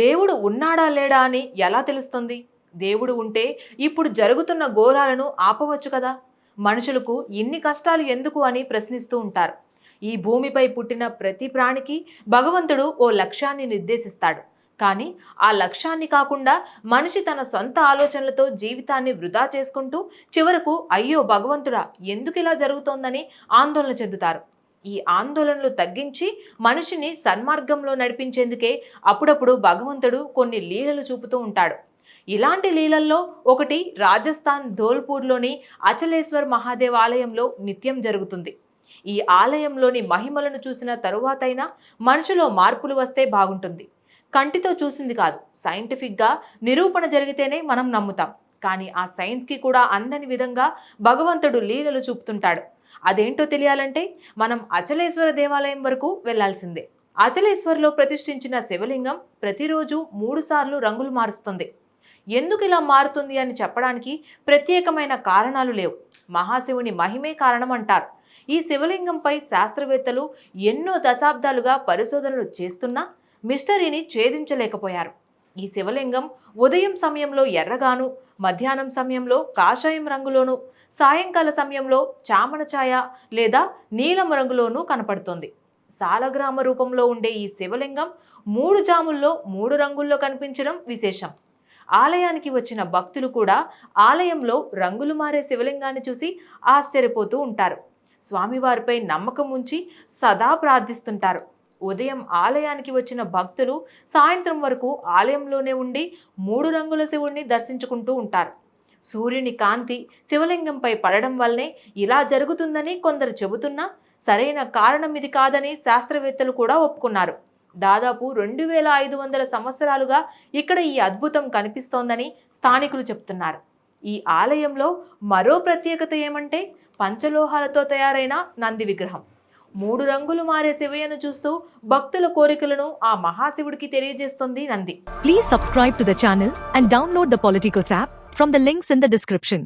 దేవుడు ఉన్నాడా లేడా అని ఎలా తెలుస్తుంది? దేవుడు ఉంటే ఇప్పుడు జరుగుతున్న ఘోరాలను ఆపవచ్చు కదా? మనుషులకు ఇన్ని కష్టాలు ఎందుకు అని ప్రశ్నిస్తూ ఉంటారు. ఈ భూమిపై పుట్టిన ప్రతి ప్రాణికి భగవంతుడు ఓ లక్ష్యాన్ని నిర్దేశిస్తాడు. కానీ ఆ లక్ష్యాన్ని కాకుండా మనిషి తన సొంత ఆలోచనలతో జీవితాన్ని వృధా చేసుకుంటూ చివరకు అయ్యో భగవంతుడా ఎందుకు ఇలా జరుగుతోందని ఆందోళన చెందుతారు. ఈ ఆందోళనలు తగ్గించి మనిషిని సన్మార్గంలో నడిపించేందుకే అప్పుడప్పుడు భగవంతుడు కొన్ని లీలలు చూపుతూ ఉంటాడు. ఇలాంటి లీలల్లో ఒకటి రాజస్థాన్ ధోల్పూర్లోని అచలేశ్వర్ మహాదేవ్ ఆలయంలో నిత్యం జరుగుతుంది. ఈ ఆలయంలోని మహిమలను చూసిన తరువాతైనా మనుషులో మార్పులు వస్తే బాగుంటుంది. కంటితో చూసింది కాదు సైంటిఫిక్గా నిరూపణ జరిగితేనే మనం నమ్ముతాం. కానీ ఆ సైన్స్కి కూడా అందని విధంగా భగవంతుడు లీలలు చూపుతుంటాడు. అదేంటో తెలియాలంటే మనం అచలేశ్వర దేవాలయం వరకు వెళ్ళాల్సిందే. అచలేశ్వర్లో ప్రతిష్ఠించిన శివలింగం ప్రతిరోజు మూడుసార్లు రంగులు మారుస్తుంది. ఎందుకు ఇలా మారుతుంది అని చెప్పడానికి ప్రత్యేకమైన కారణాలు లేవు. మహాశివుని మహిమే కారణం అంటారు ఈ శివలింగంపై శాస్త్రవేత్తలు ఎన్నో దశాబ్దాలుగా పరిశోధనలు చేస్తున్నా మిస్టరీని ఛేదించలేకపోయారు. ఈ శివలింగం ఉదయం సమయంలో ఎర్రగాను మధ్యాహ్నం సమయంలో కాషాయం రంగులోను సాయంకాల సమయంలో చామన ఛాయ లేదా నీలం రంగులోనూ కనపడుతుంది. సాలగ్రామ రూపంలో ఉండే ఈ శివలింగం మూడు జాముల్లో మూడు రంగుల్లో కనిపించడం విశేషం. ఆలయానికి వచ్చిన భక్తులు కూడా ఆలయంలో రంగులు మారే శివలింగాన్ని చూసి ఆశ్చర్యపోతూ ఉంటారు. స్వామివారిపై నమ్మకం ఉంచి సదా ప్రార్థిస్తుంటారు. ఉదయం ఆలయానికి వచ్చిన భక్తులు సాయంత్రం వరకు ఆలయంలోనే ఉండి మూడు రంగుల శివుణ్ణి దర్శించుకుంటూ ఉంటారు. సూర్యుని కాంతి శివలింగంపై పడడం వల్లనే ఇలా జరుగుతుందని కొందరు చెబుతున్నా సరైన కారణం ఇది కాదని శాస్త్రవేత్తలు కూడా ఒప్పుకున్నారు. దాదాపు రెండు వేల ఐదు వందల సంవత్సరాలుగా ఇక్కడ ఈ అద్భుతం కనిపిస్తోందని స్థానికులు చెప్తున్నారు. ఈ ఆలయంలో మరో ప్రత్యేకత ఏమంటే పంచలోహాలతో తయారైన నంది విగ్రహం. మూడు రంగులు మారే శివయ్యను చూస్తూ భక్తుల కోరికలను ఆ మహాశివుడికి తెలియజేస్తుంది Nandi. Please subscribe to the and download the Politicos app from the links in the description